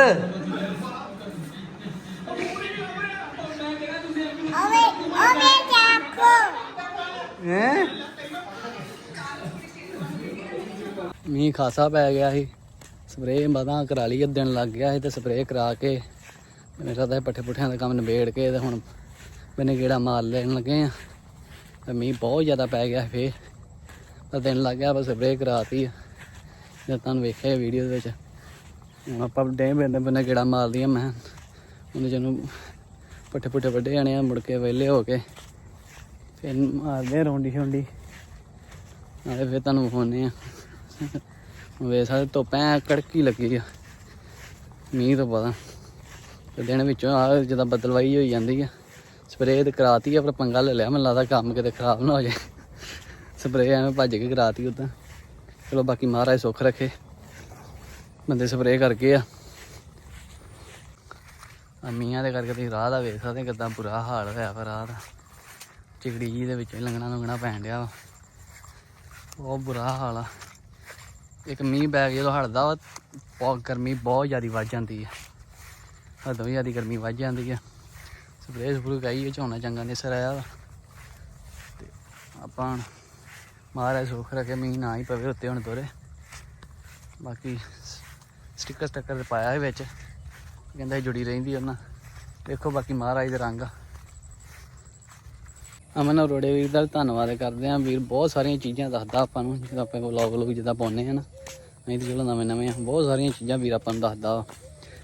ਓਵੇ ਓਵੇ ਚਾਕੂ। ਹੈ? ਮੀਂਹ ਖਾਸਾ ਪੈ ਗਿਆ ਸੀ। ਸਪਰੇਅ ਬਾਦਾਂ ਕਰਾ ਲਈ ਦਿਨ ਲੱਗ ਗਿਆ ਸੀ ਤੇ ਸਪਰੇਅ ਕਰਾ ਕੇ। ਮੇਰਾ ਤਾਂ ਪੱਠੇ ਪੁੱਠਿਆਂ ਦਾ ਕੰਮ ਨਿਬੇੜ ਕੇ ਤੇ ਹੁਣ ਮੈਨੇ ਗੇੜਾ ਮਾਰ ਲੈਣ ਲੱਗੇ ਆ। ਤੇ ਮੀਂਹ ਬਹੁਤ ਜ਼ਿਆਦਾ ਪੈ ਗਿਆ ਫੇ ਤਾਂ ਦਿਨ ਲੱਗ ਗਿਆ, ਬਸ ਸਪਰੇਅ ਕਰਾਤੀ ਆ। ਜਦ ਤੁਹਾਨੂੰ ਵੇਖਿਆ ਵੀਡੀਓ ਦੇ ਵਿੱਚ। ਹੁਣ ਆਪਾਂ ਡੇ ਬੰਦੇ ਬੰਦੇ ਗੇੜਾ ਮਾਰਦੀ ਆ ਮੈਂ ਉਹਨੂੰ ਜਿਹਨੂੰ ਪੱਠੇ ਪੁੱਠੇ ਵੱਡੇ ਜਾਣੇ ਆ, ਮੁੜ ਕੇ ਵਿਹਲੇ ਹੋ ਕੇ ਫਿਰ ਮਾਰਦੇ ਆ ਰੌਂਡੀ ਛੌਂਡੀ ਨਾਲੇ ਫਿਰ ਤੁਹਾਨੂੰ ਫੋਨੇ ਆ। ਵੇ ਸਾਰੇ ਧੁੱਪ ਐ ਕੜਕੀ ਲੱਗੀ ਆ। ਮੀਂਹ ਤੋਂ ਪਤਾ ਤੇ ਦਿਨ ਵਿੱਚੋਂ ਆ ਜਦੋਂ ਬਦਲਵਾਈ ਹੋਈ ਜਾਂਦੀ ਆ। ਸਪਰੇਅ ਤੇ ਕਰਾਤੀ ਆ ਪਰ ਪੰਗਾ ਲੈ ਲਿਆ, ਮੈਨੂੰ ਲੱਗਦਾ ਕੰਮ ਕਿਤੇ ਖਰਾਬ ਨਾ ਹੋ ਜਾਏ। ਸਪਰੇਅ ਐਵੇਂ ਭੱਜ ਕੇ ਕਰਾਤੀ ਉਦਾਂ। ਚਲੋ ਬਾਕੀ ਮਹਾਰਾਜ ਸੁੱਖ ਰੱਖੇ। ਬੰਦੇ ਸਪਰੇਅ ਕਰਕੇ ਆ। ਮੀਆਂ ਦੇ ਕਰਕੇ ਤੁਸੀਂ ਰਾਹ ਦਾ ਵੇਖ ਸਕਦੇ ਕਿਦਾਂ ਬੁਰਾ ਹਾਲ ਹੋਇਆ ਪਰ ਰਾਹ ਦਾ। ਚਿਗੜੀ ਜੀ ਦੇ ਵਿੱਚ ਲੰਗਣਾ ਲੰਗਣਾ ਪੈਣ ਡਿਆ ਵਾ। ਬਹੁਤ ਬੁਰਾ ਹਾਲ ਆ। ਇੱਕ ਮੀਂਹ ਬੈਗ ਜਦੋਂ ਹਟਦਾ ਵਾ, ਬਹੁਤ ਗਰਮੀ ਬਹੁਤ ਜ਼ਿਆਦਾ ਵੱਧ ਜਾਂਦੀ ਆ। ਹਦੋਂ ਵੀ ਜ਼ਿਆਦਾ ਗਰਮੀ ਵੱਧ ਜਾਂਦੀ ਆ। ਸਪਰੇਅ ਸਪਰੂ ਕਹੀ ਝੋਨਾ ਚੰਗਾ ਨਹੀਂ ਸਰ ਆਇਆ ਵਾ। ਤੇ ਆਪਾਂ ਹੁਣ ਮਹਾਰਾਜ ਸੁੱਖ ਰੱਖੇ, ਮੀਂਹ ਨਾ ਹੀ ਪਵੇ ਉੱਤੇ ਹੁਣ ਤੋਰੇ। ਬਾਕੀ ਸਟਿੱਕਰ ਸਟੱਕਰ ਪਾਇਆ ਵਿੱਚ। ਕਹਿੰਦਾ ਜੁੜੀ ਰਹਿੰਦੀ ਉਹਨਾਂ। ਦੇਖੋ ਬਾਕੀ ਮਹਾਰਾਜ ਦੇ ਰੰਗ ਅਮਨ ਅਰੋੜੇ ਵੀਰ ਦਾ ਧੰਨਵਾਦ ਕਰਦੇ ਆਂ ਵੀਰ ਬਹੁਤ ਸਾਰੀਆਂ ਚੀਜ਼ਾਂ ਦੱਸਦਾ ਆਪਾਂ ਨੂੰ ਜਦੋਂ ਆਪਾਂ ਵਲੌਗ ਵਲੌਗ ਜਿੱਦਾਂ ਪਾਉਂਦੇ ਆ ਨਾ। ਨਹੀਂ ਤੇ ਚਲੋ ਨਵੇਂ ਨਵੇਂ ਬਹੁਤ ਸਾਰੀਆਂ ਚੀਜ਼ਾਂ ਵੀਰ ਆਪਾਂ ਨੂੰ ਦੱਸਦਾ ਵਾ।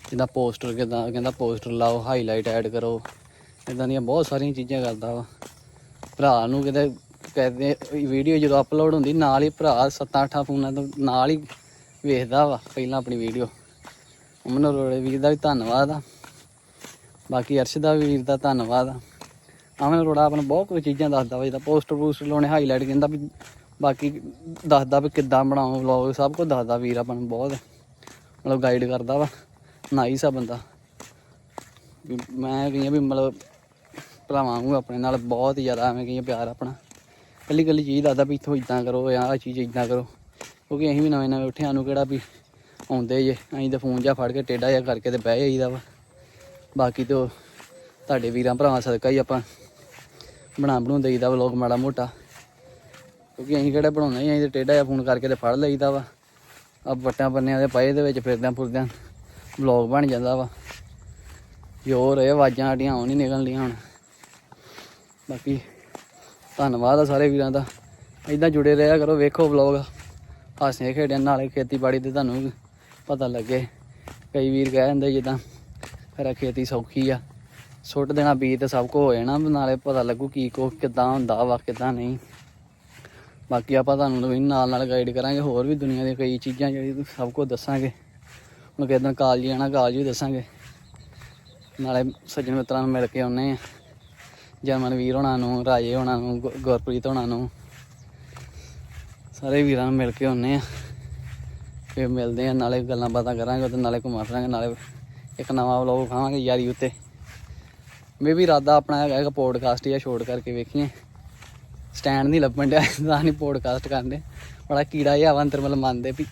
ਜਿੱਦਾਂ ਪੋਸਟਰ ਕਿਦਾਂ ਕਹਿੰਦਾ ਪੋਸਟਰ ਲਾਓ ਹਾਈਲਾਈਟ ਐਡ ਕਰੋ। ਇਦਾਂ ਦੀਆਂ ਬਹੁਤ ਸਾਰੀਆਂ ਚੀਜ਼ਾਂ ਕਰਦਾ ਵਾ। ਭਰਾ ਨੂੰ ਕਿਤੇ ਕਹਿੰਦੇ ਵੀਡੀਓ ਜਦੋਂ ਅਪਲੋਡ ਹੁੰਦੀ, ਨਾਲ ਹੀ ਭਰਾ 7-8 ਫੋਨਾਂ ਤੋਂ ਨਾਲ ਹੀ ਵੇਖਦਾ ਵਾ, ਪਹਿਲਾਂ ਆਪਣੀ ਵੀਡੀਓ ਅਮਨ ਅਰੋੜੇ ਵੀਰ ਦਾ ਵੀ ਧੰਨਵਾਦ ਆ। ਬਾਕੀ ਅਰਸ਼ ਦਾ ਵੀਰ ਦਾ ਧੰਨਵਾਦ ਆ। ਅਮਨ ਅਰੋੜਾ ਆਪਾਂ ਨੂੰ ਬਹੁਤ ਕੁਝ ਚੀਜ਼ਾਂ ਦੱਸਦਾ ਵਾ, ਜਿੱਦਾਂ ਪੋਸਟਰ ਪੋਸਟਰ ਲਾਉਣੇ ਹਾਈਲਾਈਟ ਕਹਿੰਦਾ ਵੀ ਬਾਕੀ ਦੱਸਦਾ ਵੀ ਕਿੱਦਾਂ ਬਣਾਓ ਵਲੌਗ ਸਭ ਕੁਝ ਦੱਸਦਾ ਵੀਰ ਆਪਾਂ ਨੂੰ ਬਹੁਤ। ਮਤਲਬ ਗਾਈਡ ਕਰਦਾ ਵਾ। ਨਾਈਸ ਆ ਬੰਦਾ। ਮੈਂ ਕਹੀਆਂ ਵੀ ਮਤਲਬ ਭਰਾਵਾਂ ਨੂੰ ਆਪਣੇ ਨਾਲ ਬਹੁਤ ਜ਼ਿਆਦਾ ਐਵੇਂ ਕਹੀਆਂ ਪਿਆਰ ਆਪਣਾ। ਕੱਲੀ ਕੱਲੀ ਚੀਜ਼ ਦੱਸਦਾ ਵੀ ਇੱਥੋਂ ਇਦਾਂ ਕਰੋ ਜਾਂ ਆਹ ਚੀਜ਼ ਇਦਾਂ ਕਰੋ। ਕਿਉਂਕਿ ਅਸੀਂ ਵੀ ਨਵੇਂ ਨਵੇਂ ਉੱਠਿਆਂ ਨੂੰ ਕਿਹੜਾ ਵੀ ਆਉਂਦੇ ਜੇ। ਅਸੀਂ ਤਾਂ ਫੋਨ ਜਾਂ ਫੜ ਕੇ ਟੇਢਾ ਜਿਹਾ ਕਰਕੇ ਤੇ ਬਹਿ ਜਾਈਦਾ ਵਾ। ਬਾਕੀ ਤੇ ਉਹ ਤੁਹਾਡੇ ਵੀਰਾਂ ਭਰਾਵਾਂ ਸਦਕਾ ਹੀ ਆਪਾਂ ਬਣਾ ਬਣੂ ਦੇਈਦਾ ਵਲੋਗ ਮਾੜਾ ਮੋਟਾ। ਕਿਉਂਕਿ ਅਸੀਂ ਕਿਹੜਾ ਬਣਾਉਂਦੇ ਹੀ ਅਸੀਂ ਤੇ ਟੇਢਾ ਜਿਹਾ ਫੋਨ ਕਰਕੇ ਤੇ ਫੜ ਲਈਦਾ ਵਾ। ਆ ਵੱਟਾਂ ਪੰਨਿਆਂ ਦੇ ਪਏ ਦੇ ਵਿੱਚ ਫਿਰਦਿਆਂ ਫੁਰਦਿਆਂ ਵਲੋਗ ਬਣ ਜਾਂਦਾ ਵਾ। ਯੋਰ ਇਹ ਆਵਾਜ਼ਾਂ ਸਾਡੀਆਂ ਆਉਣ ਨਹੀਂ ਨਿਕਲਣੀਆਂ ਹੁਣ। ਬਾਕੀ ਧੰਨਵਾਦ ਆ ਸਾਰੇ ਵੀਰਾਂ ਦਾ। ਇਦਾਂ ਜੁੜੇ ਰਿਹਾ ਕਰੋ, ਵੇਖੋ ਵਲੋਗ ਹਾਸੇ ਖੇਡਣ ਨਾਲੇ ਖੇਤੀਬਾੜੀ 'ਤੇ ਤੁਹਾਨੂੰ ਪਤਾ ਲੱਗੇ। ਕਈ ਵੀਰ ਕਹਿ ਦਿੰਦੇ ਜਿੱਦਾਂ ਖਰਾ ਖੇਤੀ ਸੌਖੀ ਆ। ਸੁੱਟ ਦੇਣਾ ਬੀਜ ਤੇ ਸਭ ਕੁਝ ਹੋ ਜਾਣਾ ਨਾਲੇ ਪਤਾ ਲੱਗੂ ਕੀ ਕੋ, ਕਿਦਾਂ ਹੁੰਦਾ ਵਾ, ਕਿਦਾਂ ਨਹੀਂ। ਬਾਕੀ ਆਪਾਂ ਤੁਹਾਨੂੰ ਵੀ ਨਾਲ ਨਾਲ ਗਾਈਡ ਕਰਾਂਗੇ, ਹੋਰ ਵੀ ਦੁਨੀਆ ਦੀਆਂ ਕਈ ਚੀਜ਼ਾਂ ਜਿਹੜੀ ਸਭ ਕੁਝ ਦੱਸਾਂਗੇ। ਹੁਣ ਕਿਦਾਂ ਕਾਲਜ ਜਾਣਾ ਕਾਲਜ ਵੀ ਦੱਸਾਂਗੇ। ਨਾਲੇ ਸੱਜਣ ਮਿੱਤਰਾਂ ਨੂੰ ਮਿਲ ਕੇ ਆਉਨੇ ਆ ਜਰਮਨ ਵੀਰ ਹੋਣਾ ਨੂੰ, ਰਾਜੇ ਹੋਣਾ ਨੂੰ, ਗੁ- ਗੁਰਪ੍ਰੀਤ ਹੋਣਾ ਨੂੰ। ਸਾਰੇ ਵੀਰਾਂ ਨੂੰ ਮਿਲ ਕੇ ਆਉਨੇ ਆ। ਫਿਰ ਮਿਲਦੇ ਆ, ਨਾਲੇ ਗੱਲਾਂ ਬਾਤਾਂ ਕਰਾਂਗੇ ਉਹਦੇ ਨਾਲੇ ਘੁੰਮਾ ਫਿਰਾਂਗੇ, ਨਾਲੇ ਇੱਕ ਨਵਾਂ ਵਲੌਗ ਖਾਵਾਂਗੇ ਯਾਰੀ ਉੱਤੇ। ਮੈਂ ਵੀ ਇਰਾਦਾ ਆਪਣਾ ਹੈਗਾ ਇੱਕ ਪੋਡਕਾਸਟ ਜਾਂ ਛੋੜ ਕਰਕੇ ਵੇਖੀਏ। ਸਟੈਂਡ ਨਹੀਂ ਲੱਭਣ ਡਿਆ ਤਾਂ ਨਹੀਂ ਪੋਡਕਾਸਟ ਕਰਦੇ। ਬੜਾ ਕੀੜਾ ਜਿਹਾ ਵਾ ਅੰਦਰ ਮਤਲਬ ਮੰਨਦੇ ਵੀ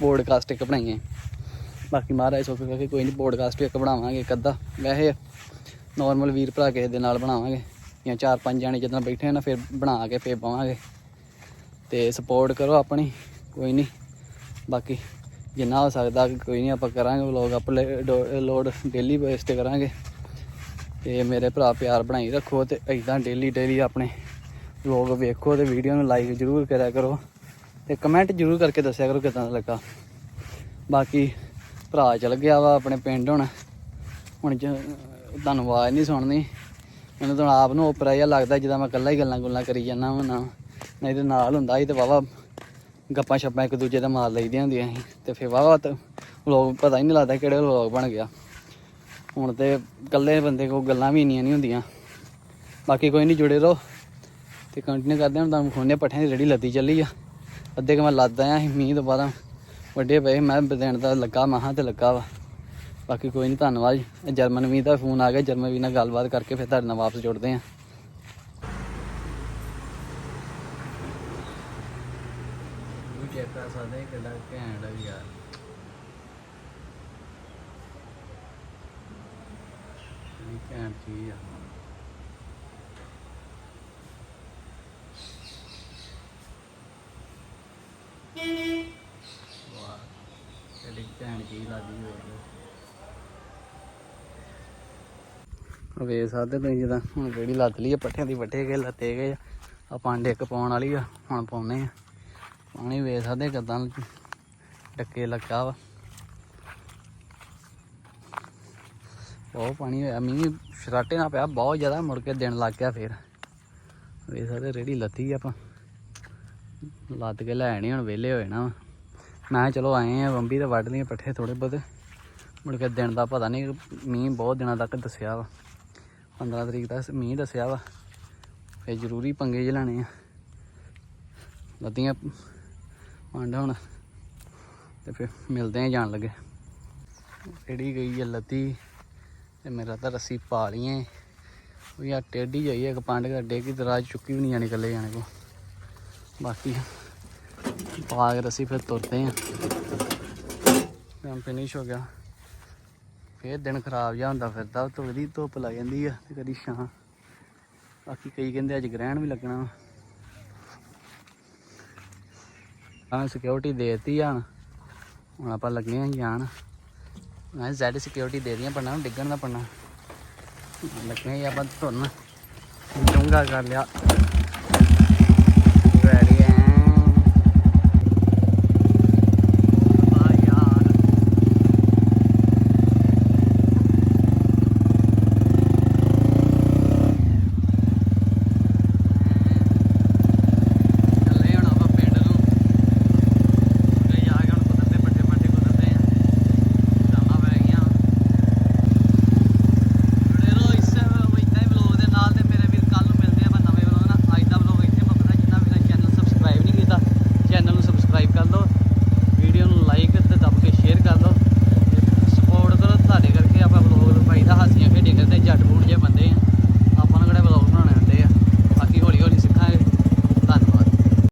ਪੋਡਕਾਸਟ ਇੱਕ ਬਣਾਈਏ। ਬਾਕੀ ਮਹਾਰਾਜ ਸੁੱਖ ਕਰਕੇ ਕੋਈ ਨਹੀਂ ਪੋਡਕਾਸਟ ਇੱਕ ਬਣਾਵਾਂਗੇ ਇੱਕ ਅੱਧਾ। ਵੈਸੇ ਨਾਰਮਲ ਵੀਰ ਭਰਾ ਕਿਸੇ ਦੇ ਨਾਲ ਬਣਾਵਾਂਗੇ। ਜਾਂ ਚਾਰ ਪੰਜ ਜਾਣੇ ਜਦੋਂ ਬੈਠੇ ਆ ਨਾ, ਫਿਰ ਬਣਾ ਕੇ ਫੇਰ ਪਾਵਾਂਗੇ। ਤੇ ਸਪੋਰਟ ਕਰੋ ਆਪਣੀ, ਕੋਈ ਨਹੀਂ ਬਾਕੀ ਜਿੰਨਾ ਹੋ ਸਕਦਾ ਕੋਈ ਨਹੀਂ ਆਪਾਂ ਕਰਾਂਗੇ ਵਲੌਗ ਅਪਲੋਡ ਡੇਲੀ ਬੇਸ ਤੇ ਕਰਾਂਗੇ। ਤੇ ਮੇਰੇ ਭਰਾ ਪਿਆਰ ਬਣਾਈ ਰੱਖੋ ਤੇ ਇਦਾਂ ਡੇਲੀ ਡੇਲੀ ਆਪਣੇ ਵਲੌਗ ਵੇਖੋ ਤੇ ਵੀਡੀਓ ਨੂੰ ਲਾਈਕ ਜ਼ਰੂਰ ਕਰਿਆ ਕਰੋ। ਤੇ ਕਮੈਂਟ ਜ਼ਰੂਰ ਕਰਕੇ ਦੱਸਿਆ ਕਰੋ ਕਿਦਾਂ ਦਾ ਲੱਗਾ। ਬਾਕੀ ਭਰਾ ਚਲ ਗਿਆ ਵਾ ਆਪਣੇ ਪਿੰਡ ਹੁਣ। ਹੁਣ ਜ- ਤੁਹਾਨੂੰ ਆਵਾਜ਼ ਨਹੀਂ ਸੁਣਨੀ। ਮੈਨੂੰ ਤਾਂ ਆਪ ਨੂੰ ਉਪਰਾ ਜਿਹਾ ਲੱਗਦਾ ਜਿੱਦਾਂ ਮੈਂ ਇਕੱਲਾ ਹੀ ਗੱਲਾਂ ਗੁੱਲਾਂ ਕਰੀ ਜਾਂਦਾ ਹਾਂ ਨਾ। ਨਹੀਂ ਤੇ ਨਾਲ ਹੁੰਦਾ ਸੀ ਤੇ ਵਾਵਾ ਗੱਪਾਂ ਛੱਪਾਂ ਇੱਕ ਦੂਜੇ ਦਾ ਮਾਰ ਲਈਦੀਆਂ ਹੁੰਦੀਆਂ ਸੀ। ਤੇ ਫਿਰ ਵਾਵਾ ਲੋਕ ਪਤਾ ਹੀ ਨਹੀਂ ਲੱਗਦਾ ਕਿਹੜੇ ਲੋਕ ਬਣ ਗਿਆ। ਹੁਣ ਤੇ ਇਕੱਲੇ ਬੰਦੇ ਕੋਲ ਗੱਲਾਂ ਵੀ ਇੰਨੀਆਂ ਨਹੀਂ ਹੁੰਦੀਆਂ। ਬਾਕੀ ਕੋਈ ਨਹੀਂ ਜੁੜੇ ਰਹੋ ਤੇ ਕੰਟੀਨਿਊ ਕਰਦੇ ਹਾਂ। ਤੁਹਾਨੂੰ ਖੋਨੇ ਪੱਠਿਆਂ ਦੀ ਰੇੜੀ ਲੱਦੀ ਚੱਲੀ ਆ। ਅੱਧੇ ਕਿ ਮੈਂ ਲੱਦ ਆਇਆ ਸੀ ਮੀਂਹ ਤੋਂ ਬਾਅਦ। ਵੱਡੇ ਪਏ ਮੈਂ ਦੇਣ ਦਾ ਲੱਗਾ ਮਹਾਂ ਤੇ ਲੱਗਾ ਵਾ। ਬਾਕੀ ਕੋਈ ਨਹੀਂ, ਧੰਨਵਾਦ ਜੀ। ਜਰਮਨ ਵੀ ਦਾ ਫੋਨ ਆ ਗਿਆ, ਜਰਮਨ ਵੀ ਨਾਲ ਗੱਲਬਾਤ ਕਰਕੇ ਫਿਰ ਤੁਹਾਡੇ ਨਾਲ ਵਾਪਸ ਜੁੜਦੇ ਹਾਂ। ਉਹ ਚੈੱਕ ਕਰ ਸਕਦੇ ਕਿੱਡਾ ਘੈਂਟ ਆ ਯਾਰ। ਇਹ ਘੈਂਟ ਚੀਜ਼ ਆ। ਵਾਹ ਕਿੱਡੀ ਘੈਂਟ ਚੀਜ਼ ਲੱਗਦੀ ਹੋਵੇ ਵੇ ਸਕਦੇ ਤੁਸੀਂ ਜਿੱਦਾਂ, ਹੁਣ ਜਿਹੜੀ ਲੱਦ ਲਈ ਆ, ਪੱਠਿਆਂ ਦੀ ਵੱਟੇ ਗਏ, ਲੱਤੇ ਗਏ ਆ। ਆਹ ਪਾਂਡੇ ਇੱਕ ਪਾਉਣ ਵਾਲੀ ਆ, ਹੁਣ ਪਾਉਨੇ ਆ। ਪਾਣੀ ਵੇ ਸਕਦੇ ਕਿਦਾਂ ਡੱਕੇ ਲੱਗਾ ਵਾ। ਬਹੁਤ ਪਾਣੀ ਹੋਇਆ, ਮੀਂਹ ਸ਼ਰਾਟੇ ਨਾਲ ਪਿਆ, ਬਹੁਤ ਜ਼ਿਆਦਾ ਮੁੜ ਕੇ ਦਿਨ ਲੱਗ ਗਿਆ ਫੇਰ। ਵੇ ਸਕਦੇ ਰੇੜੀ ਲੱਤੀ ਆਪਾਂ। ਲੱਦ ਕੇ ਲੈ ਆਣੀ ਹੁਣ ਵਿਹਲੇ ਹੋਏ ਨਾ ਮੈਂ ਕਿਹਾ ਚਲੋ ਆਏ ਆ, ਬੰਬੀ ਤੇ ਵੱਢ ਲਈਏ ਪੱਠੇ ਥੋੜੇ ਬਹੁਤੇ। ਮੁੜ ਕੇ ਦਿਨ ਦਾ ਪਤਾ ਨਹੀਂ, ਮੀਂਹ ਬਹੁਤ ਦਿਨਾਂ ਤੱਕ ਦੱਸਿਆ ਵਾ। 15 ਤਰੀਕ ਦਾ ਮੀਂਹ ਦੱਸਿਆ ਵਾ ਫੇ ਜ਼ਰੂਰੀ ਪੰਗੇ ਜਿ ਲੈਣੇ ਆ। ਲੱਦੀਆਂ ਵੰਡ ਹੁਣ, ਤੇ ਫਿਰ ਮਿਲਦੇ ਆ ਜਾਣ ਲੱਗੇ। ਕਿਹੜੀ ਗਈ ਹੈ ਲੱਤੀ, ਤੇ ਮੇਰਾ ਤਾਂ ਰੱਸੀ ਪਾ ਲਈਏ। ਉਹ ਯਾ ਟੇਢੀ ਜਾਈ ਇੱਕ ਪੰਡ ਗੱਡੇ ਕੀ ਦਰਾਜ ਚੁੱਕੀ ਵੀ ਨਹੀਂ ਜਾਣੀ ਇਕੱਲੇ ਜਾਣੇ ਕੋ ਬਾਕੀ ਪਾ ਕੇ ਰੱਸੀ ਫਿਰ ਤੁਰਦੇ ਆ। ਕੰਮ ਫਿਨਿਸ਼ ਹੋ ਗਿਆ। ਫੇਰ ਦਿਨ ਖਰਾਬ ਜਿਹਾ ਹੁੰਦਾ ਫਿਰਦਾ ਤੋਂ ਕਦੀ ਧੁੱਪ ਲੱਗ ਜਾਂਦੀ ਆ ਤੇ ਕਦੀ ਛਾਂ। ਬਾਕੀ ਕਈ ਕਹਿੰਦੇ ਅੱਜ ਗ੍ਰਹਿਣ ਵੀ ਲੱਗਣਾ ਵਾ। ਆਹ ਸਿਕਿਉਰਿਟੀ ਦੇਤੀ ਆ ਹੁਣ। ਆਪਾਂ ਲੱਗੇ ਆ ਜਾਣ। ਮੈਂ ਜ਼ੈਡ ਸਿਕਿਉਰਿਟੀ ਦੇ ਦੀਆਂ ਪੜਨਾ ਡਿੱਗਣ ਦਾ ਪੜਨਾ ਲੱਗੇ ਆ ਆਪਾਂ ਤੁਰਨ ਡੂੰਗਾ ਕਰ ਲਿਆ।